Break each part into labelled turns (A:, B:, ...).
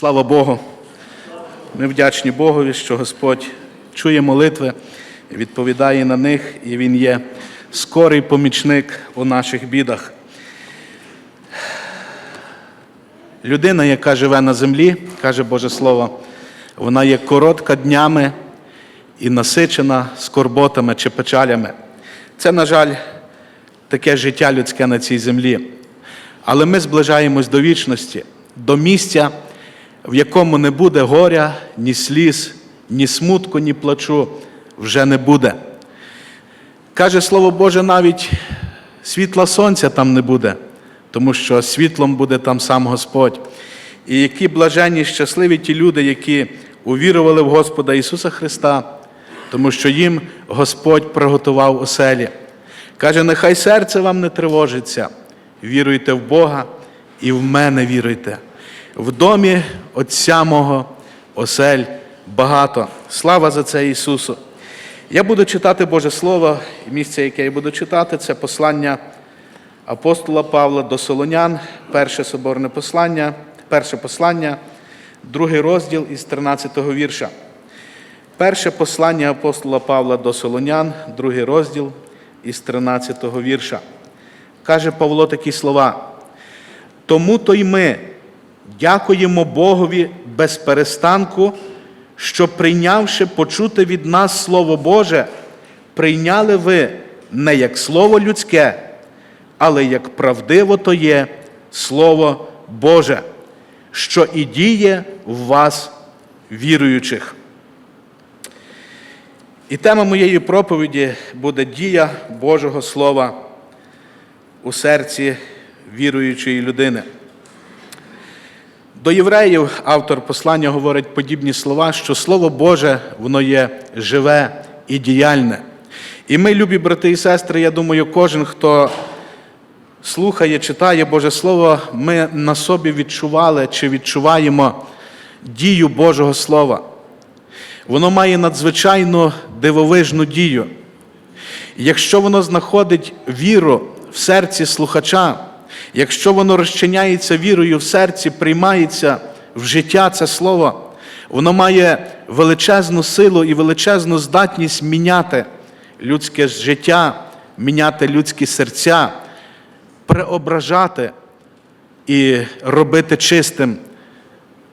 A: Слава Богу. Ми вдячні Богові, що Господь чує молитви, відповідає на них, і Він є скорий помічник у наших бідах. Людина, яка живе на землі, каже Боже Слово, вона є коротка днями і насичена скорботами чи печалями. Це, на жаль, таке життя людське на цій землі. Але ми зближаємось до вічності, до місця, в якому не буде горя, ні сліз, ні смутку, ні плачу вже не буде. Каже Слово Боже, навіть світла сонця там не буде, тому що світлом буде там сам Господь. І які блаженні, щасливі ті люди, які увірували в Господа Ісуса Христа, тому що їм Господь приготував оселі. Каже, нехай серце вам не тривожиться, віруйте в Бога і в мене віруйте. В домі Отця мого осель багато. Слава за це Ісусу! Я буду читати Боже Слово, місце, яке я буду читати, це послання апостола Павла до Солонян, перше соборне послання, перше послання, другий розділ із 13-го вірша. Перше послання апостола Павла до Солонян, другий розділ із 13-го вірша. Каже Павло такі слова. Тому то й ми дякуємо Богові без перестанку, що прийнявши почути від нас Слово Боже, прийняли ви не як Слово людське, але як правдиво то є Слово Боже, що і діє в вас віруючих. І тема моєї проповіді буде дія Божого Слова у серці віруючої людини. До євреїв автор послання говорить подібні слова, що Слово Боже, воно є живе і діяльне. І ми, любі брати і сестри, я думаю, кожен, хто слухає, читає Боже Слово, ми на собі відчували чи відчуваємо дію Божого Слова. Воно має надзвичайно дивовижну дію. Якщо воно знаходить віру в серці слухача, якщо воно розчиняється вірою в серці, приймається в життя це слово, воно має величезну силу і величезну здатність міняти людське життя, міняти людські серця, преображати і робити чистим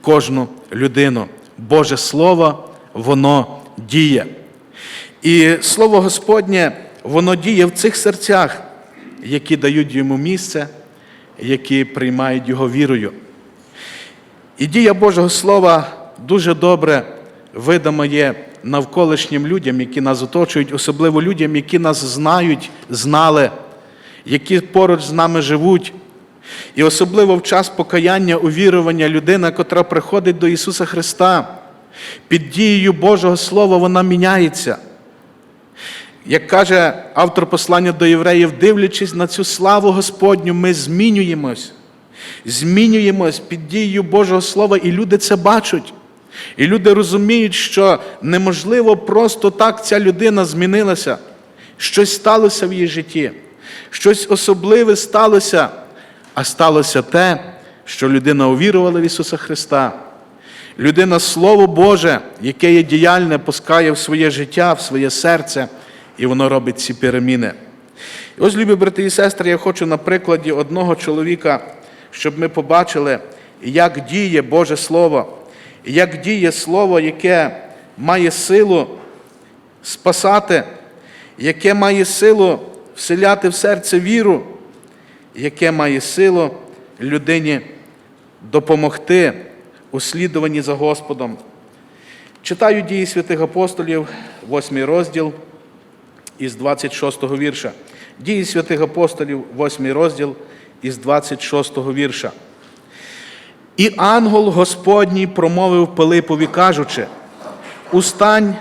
A: кожну людину. Боже Слово, воно діє. І Слово Господнє, воно діє в цих серцях, які дають йому місце, які приймають його вірою. І дія Божого Слова дуже добре видима є навколишнім людям, які нас оточують, особливо людям, які нас знають, знали, які поруч з нами живуть. І особливо в час покаяння, увірування людина, котра приходить до Ісуса Христа, під дією Божого Слова вона міняється. Як каже автор послання до євреїв, дивлячись на цю славу Господню, ми змінюємось. Змінюємось під дією Божого Слова, і люди це бачать. І люди розуміють, що неможливо просто так ця людина змінилася. Щось сталося в її житті, щось особливе сталося, а сталося те, що людина увірувала в Ісуса Христа. Людина Слово Боже, яке є діяльне, пускає в своє життя, в своє серце, і воно робить ці переміни. І ось, любі брати і сестри, я хочу на прикладі одного чоловіка, щоб ми побачили, як діє Боже Слово, як діє Слово, яке має силу спасати, яке має силу вселяти в серце віру, яке має силу людині допомогти у слідуванні за Господом. Читаю дії святих апостолів, 8 розділ із 26 вірша. Дії святих апостолів, 8 розділ із 26 вірша. І ангел Господній промовив Пилипові, кажучи: Устань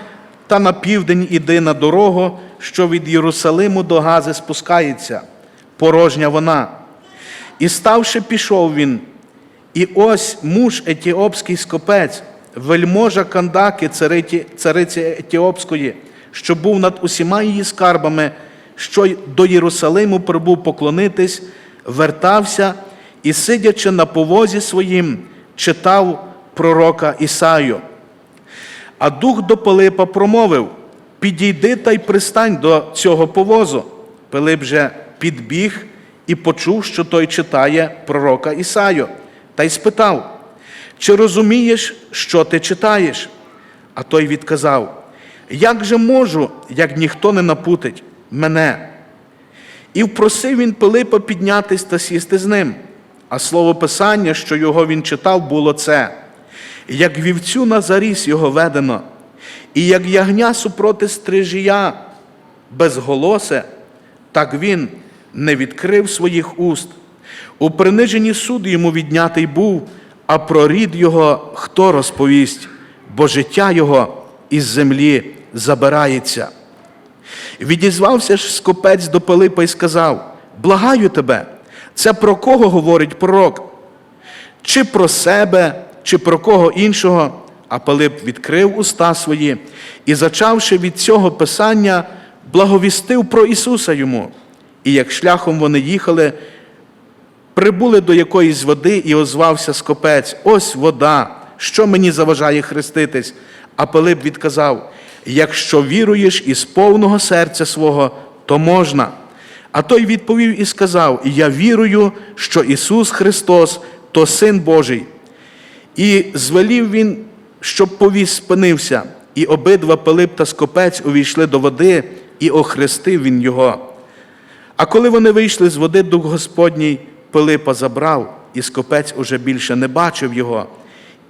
A: та на південь іди на дорогу, що від Єрусалиму до Гази спускається, порожня вона. І ставши, пішов він, і ось муж етіопський скопець, вельможа Кандаки, цариці Етіопської, що був над усіма її скарбами, що й до Єрусалиму прибув поклонитись, вертався і, сидячи на повозі своїм, читав пророка Ісаю. А дух до Пилипа промовив: Підійди та й пристань до цього повозу. Пилип же підбіг і почув, що той читає пророка Ісаю, та й спитав: Чи розумієш, що ти читаєш? А той відказав: Як же можу, як ніхто не напутить мене? І впросив він Пилипа піднятись та сісти з ним. А слово Писання, що його він читав, було це: як вівцю на заріс його ведено, і як ягня супроти стрижія безголосе, так він не відкрив своїх уст. У приниженні суд йому віднятий був, а про рід його хто розповість, бо життя його із землі забирається. Відізвався ж скопець до Пилипа і сказав: Благаю тебе, це про кого говорить пророк? Чи про себе, чи про кого іншого? А Пилип відкрив уста свої і, зачавши від цього писання, благовістив про Ісуса йому. І як шляхом вони їхали, прибули до якоїсь води, і озвався скопець: Ось вода, що мені заважає хреститись. А Пилип відказав: Якщо віруєш із повного серця свого, то можна. А той відповів і сказав: Я вірую, що Ісус Христос то Син Божий. І звелів він, щоб повіз спинився, і обидва Пилип та скопець увійшли до води, і охрестив він його. А коли вони вийшли з води, Дух Господній Пилипа забрав, і скопець уже більше не бачив його.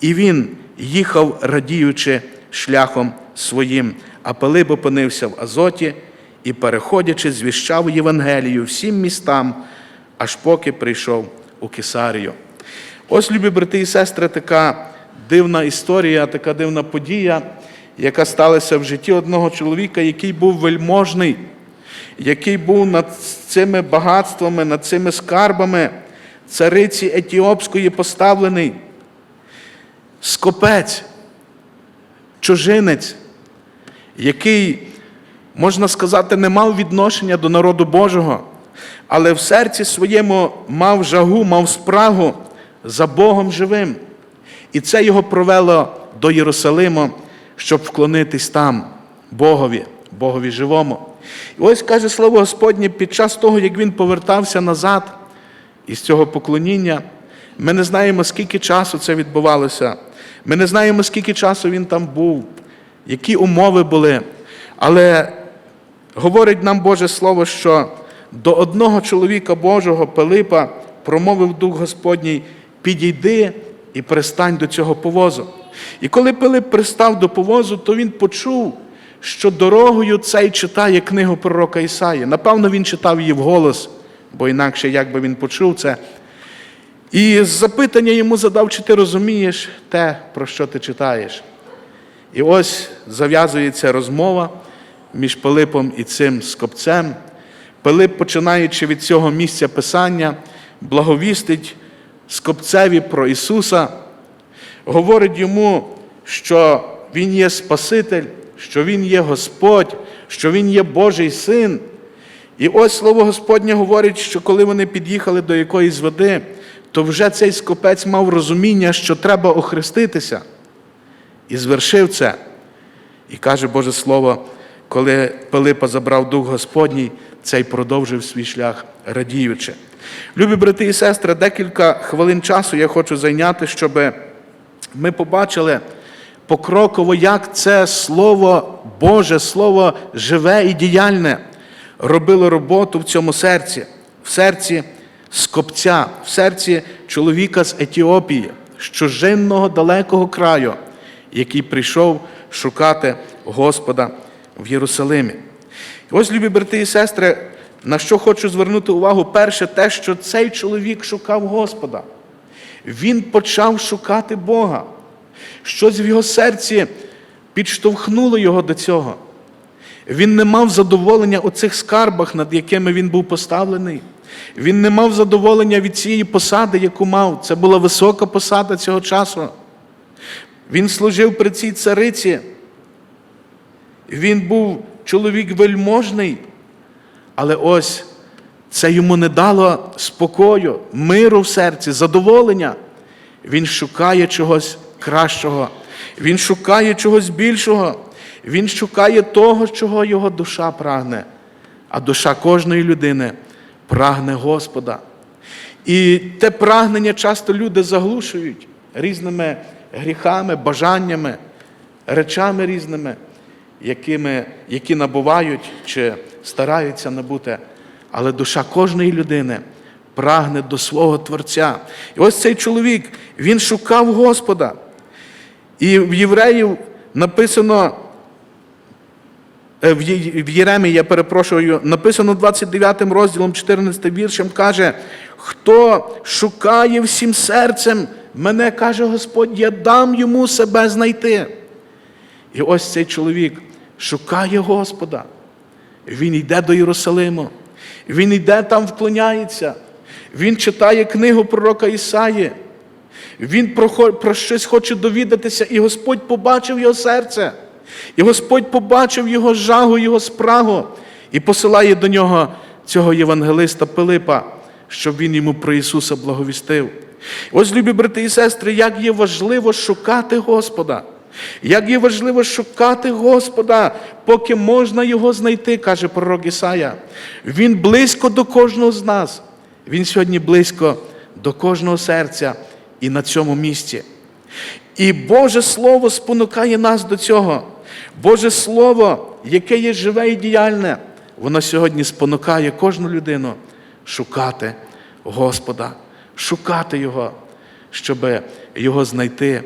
A: І він їхав, радіючи шляхом своїм, а Пилип опинився в Азоті і, переходячи, звіщав Євангелію всім містам, аж поки прийшов у Кесарію. Ось, любі брати і сестри, така дивна історія, така дивна подія, яка сталася в житті одного чоловіка, який був вельможний, який був над цими багатствами, над цими скарбами цариці Етіопської поставлений. Скопець, чужинець, який, можна сказати, не мав відношення до народу Божого, але в серці своєму мав жагу, мав спрагу за Богом живим. І це його провело до Єрусалиму, щоб вклонитись там, Богові, Богові живому. І ось каже слово Господнє, під час того, як він повертався назад із цього поклоніння, ми не знаємо, скільки часу це відбувалося. Ми не знаємо, скільки часу він там був, які умови були. Але говорить нам Боже Слово, що до одного чоловіка Божого Пилипа промовив Дух Господній: підійди і пристань до цього повозу. І коли Пилип пристав до повозу, то він почув, що дорогою цей читає книгу пророка Ісаї. Напевно, він читав її вголос, бо інакше як би він почув це. І запитання йому задав, чи ти розумієш те, про що ти читаєш. І ось зав'язується розмова між Пилипом і цим скопцем. Пилип, починаючи від цього місця Писання, благовістить скопцеві про Ісуса, говорить йому, що Він є Спаситель, що Він є Господь, що Він є Божий Син. І ось слово Господнє говорить, що коли вони під'їхали до якоїсь води, то вже цей скопець мав розуміння, що треба охреститися. І звершив це. І каже Боже Слово, коли Пилипа забрав Дух Господній, цей продовжив свій шлях радіючи. Любі брати і сестри, декілька хвилин часу я хочу зайняти, щоб ми побачили покроково, як це Слово Боже, Слово живе і діяльне робило роботу в цьому серці, в серці скопця, в серці чоловіка з Етіопії, з далекого краю, який прийшов шукати Господа в Єрусалимі. Ось, любі брати і сестри, на що хочу звернути увагу, перше, те, що цей чоловік шукав Господа. Він почав шукати Бога. Щось в його серці підштовхнуло його до цього. Він не мав задоволення у цих скарбах, над якими він був поставлений. Він не мав задоволення від цієї посади, яку мав. Це була висока посада цього часу. Він служив при цій цариці. Він був чоловік вельможний, але ось це йому не дало спокою, миру в серці, задоволення. Він шукає чогось кращого. Він шукає чогось більшого. Він шукає того, чого його душа прагне. А душа кожної людини прагне Господа. І те прагнення часто люди заглушують різними гріхами, бажаннями, речами різними, якими, які набувають чи стараються набути. Але душа кожної людини прагне до свого Творця. І ось цей чоловік, він шукав Господа. І в євреїв написано, в Є- Єремії, я перепрошую, написано 29 розділом, 14 віршем, каже, хто шукає всім серцем, мене каже Господь, я дам йому себе знайти. І ось цей чоловік шукає Господа. Він йде до Єрусалиму, він йде там, вклоняється, він читає книгу пророка Ісаї. Він про, про щось хоче довідатися, і Господь побачив його серце. І Господь побачив його жагу, його спрагу, і посилає до нього цього євангелиста Пилипа, щоб він йому про Ісуса благовістив. Ось, любі брати і сестри, як є важливо шукати Господа. Як є важливо шукати Господа, поки можна його знайти, каже пророк Ісая. Він близько до кожного з нас. Він сьогодні близько до кожного серця і на цьому місці. І Боже Слово спонукає нас до цього. Боже Слово, яке є живе і діяльне, воно сьогодні спонукає кожну людину шукати Господа, шукати Його, щоб Його знайти,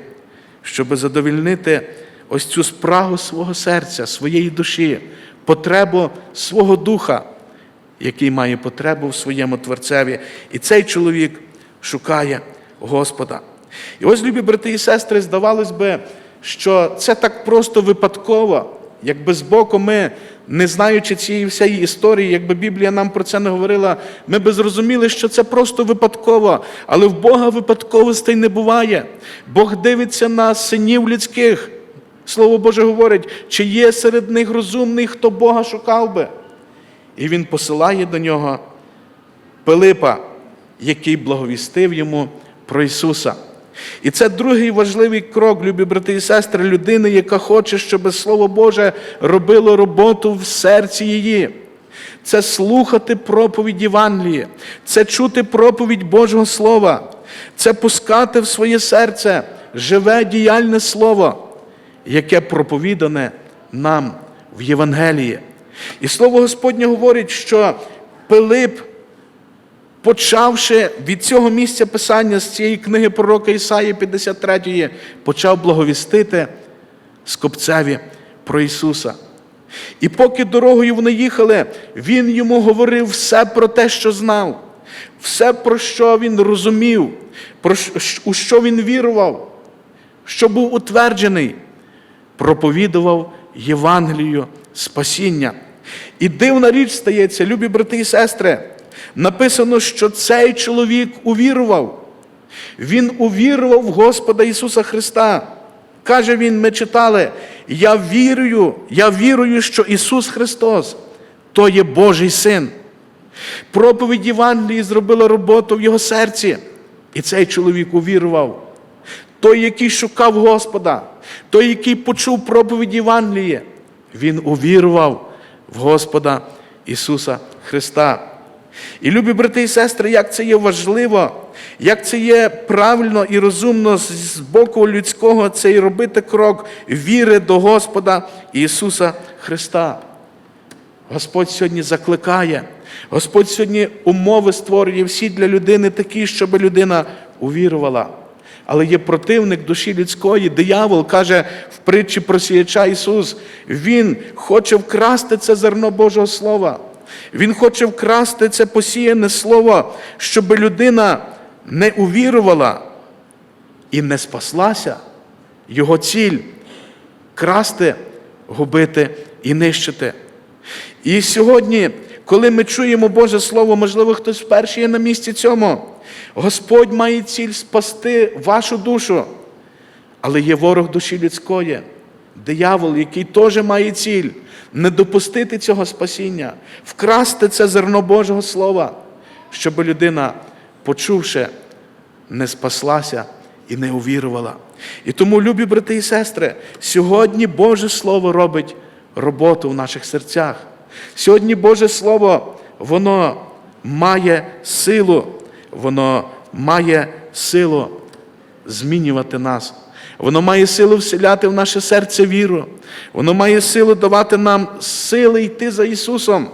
A: щоб задовільнити ось цю спрагу свого серця, своєї душі, потребу свого духа, який має потребу в своєму Творцеві. І цей чоловік шукає Господа. І ось, любі брати і сестри, здавалось би, що це так просто випадково, якби збоку ми, не знаючи цієї всієї історії, якби Біблія нам про це не говорила, ми би зрозуміли, що це просто випадково. Але в Бога випадковостей не буває. Бог дивиться на синів людських. Слово Боже говорить, чи є серед них розумний, хто Бога шукав би. І він посилає до нього Пилипа, який благовістив йому про Ісуса. І це другий важливий крок, любі брати і сестри, людини, яка хоче, щоб Слово Боже робило роботу в серці її. Це слухати проповідь Євангелії, це чути проповідь Божого Слова, це пускати в своє серце живе діяльне Слово, яке проповідане нам в Євангелії. І слово Господнє говорить, що Пилип, почавши від цього місця писання з цієї книги пророка Ісаї 53, почав благовістити скопцеві про Ісуса. І поки дорогою вони їхали, він йому говорив все про те, що знав, все, про що він розумів, про у що він вірував, що був утверджений, проповідував Євангелію спасіння. І дивна річ стається, любі брати і сестри, написано, що цей чоловік увірував. Він увірував в Господа Ісуса Христа. Каже він, ми читали, я вірую, я вірую, що Ісус Христос то є Божий Син. Проповідь Євангелії зробила роботу в його серці. І цей чоловік увірував. Той, який шукав Господа, той, який почув проповідь Євангелії, він увірував в Господа Ісуса Христа. І любі брати і сестри, як це є важливо, як це є правильно і розумно з боку людського це і робити крок віри до Господа Ісуса Христа. Господь сьогодні закликає, Господь сьогодні умови створює всі для людини такі, щоб людина увірувала. Але є противник душі людської, диявол каже в притчі про сіяча Ісус, Він хоче вкрасти це зерно Божого Слова. Він хоче вкрасти це посіяне слово, щоб людина не увірувала і не спаслася. Його ціль красти, губити і нищити. І сьогодні, коли ми чуємо Боже Слово, можливо, хтось вперше є на місці цьому, Господь має ціль спасти вашу душу. Але є ворог душі людської, диявол, який теж має ціль не допустити цього спасіння, вкрасти це зерно Божого Слова, щоб людина, почувши, не спаслася і не увірувала. І тому, любі брати і сестри, сьогодні Боже Слово робить роботу в наших серцях. Сьогодні Боже Слово, воно має силу, воно має силу змінювати нас. Воно має силу вселяти в наше серце віру. Воно має силу давати нам сили йти за Ісусом.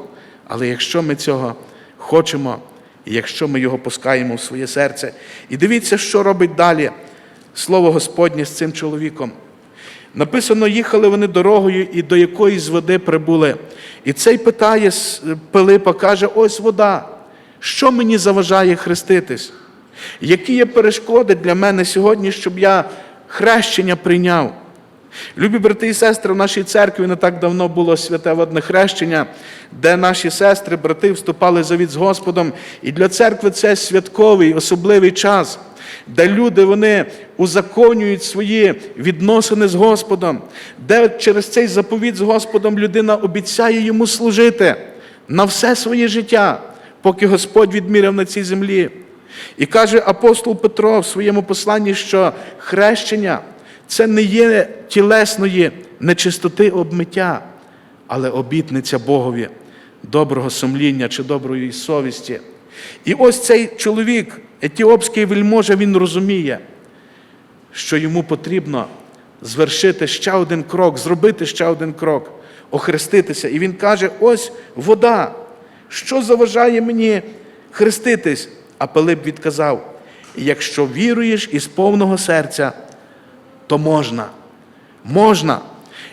A: Але якщо ми цього хочемо, і якщо ми його пускаємо в своє серце, і дивіться, що робить далі Слово Господнє з цим чоловіком. Написано, їхали вони дорогою і до якоїсь води прибули. І цей питає Пилипа, каже: ось вода. Що мені заважає хреститись? Які є перешкоди для мене сьогодні, щоб я хрещення прийняв? Любі брати і сестри, в нашій церкві не так давно було святе водне хрещення, де наші сестри, брати вступали в завіт з Господом. І для церкви це святковий, особливий час, де люди вони узаконюють свої відносини з Господом, де через цей заповіт з Господом людина обіцяє йому служити на все своє життя, поки Господь відміряв на цій землі. І каже апостол Петро в своєму посланні, що хрещення це не є тілесної нечистоти обмиття, але обітниця Богові, доброго сумління чи доброї совісті. І ось цей чоловік, етіопський вельможа, він розуміє, що йому потрібно звершити ще один крок, зробити ще один крок, охреститися. І він каже: ось вода, що заважає мені хреститись? А Пилип відказав: якщо віруєш із повного серця, то можна. Можна.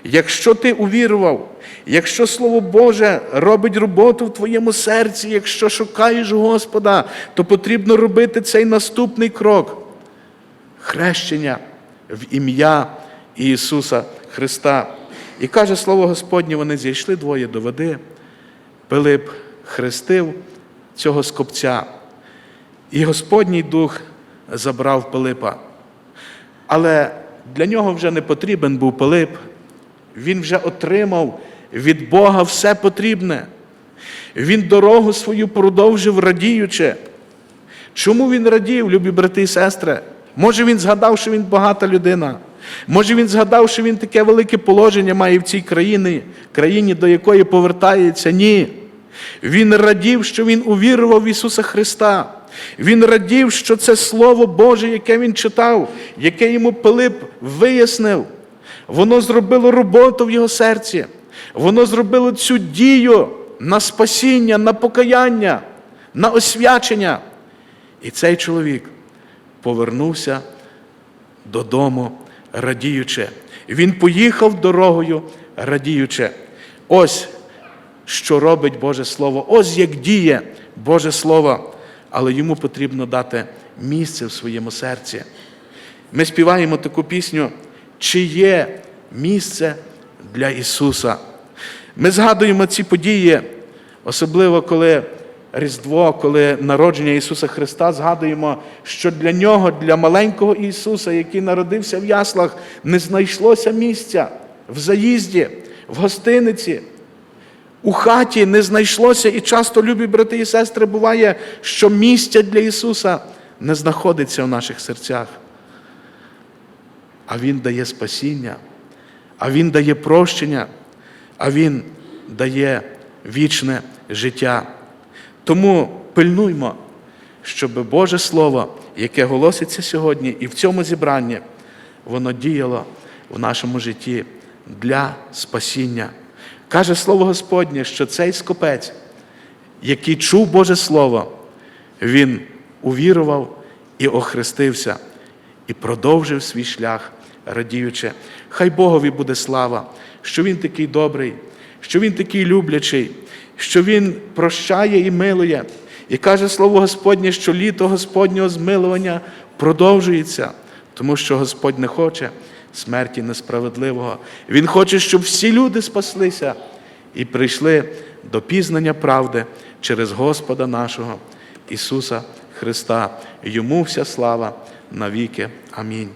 A: Якщо ти увірував, якщо Слово Боже робить роботу в твоєму серці, якщо шукаєш Господа, то потрібно робити цей наступний крок хрещення в ім'я Ісуса Христа. І каже Слово Господнє, вони зійшли двоє до води. Пилип хрестив цього скопця. І Господній Дух забрав Пилипа. Але для нього вже не потрібен був Пилип. Він вже отримав від Бога все потрібне. Він дорогу свою продовжив радіючи. Чому він радів, любі брати і сестри? Може він згадав, що він багата людина. Може він згадав, що він таке велике положення має в цій країні, країні, до якої повертається? Ні. Він радів, що він увірував в Ісуса Христа. Він радів, що це Слово Боже, яке він читав, яке йому Пилип вияснив. Воно зробило роботу в його серці. Воно зробило цю дію на спасіння, на покаяння, на освячення. І цей чоловік повернувся додому, радіючи. Він поїхав дорогою, радіючи. Ось що робить Боже Слово, ось як діє Боже Слово, але йому потрібно дати місце в своєму серці. Ми співаємо таку пісню, чи є місце для Ісуса. Ми згадуємо ці події, особливо коли Різдво, коли народження Ісуса Христа, згадуємо, що для Нього, для маленького Ісуса, який народився в яслах, не знайшлося місця в заїзді, в гостиниці. У хаті не знайшлося, і часто, любі брати і сестри, буває, що місця для Ісуса не знаходиться в наших серцях. А Він дає спасіння, а Він дає прощення, а Він дає вічне життя. Тому пильнуймо, щоб Боже Слово, яке голоситься сьогодні і в цьому зібранні, воно діяло в нашому житті для спасіння. Каже Слово Господнє, що цей скопець, який чув Боже Слово, він увірував і охрестився, і продовжив свій шлях, радіючи. Хай Богові буде слава, що Він такий добрий, що Він такий люблячий, що Він прощає і милує. І каже Слово Господнє, що літо Господнього змилування продовжується, тому що Господь не хоче смерті несправедливого. Він хоче, щоб всі люди спаслися і прийшли до пізнання правди через Господа нашого Ісуса Христа. Йому вся слава навіки. Амінь.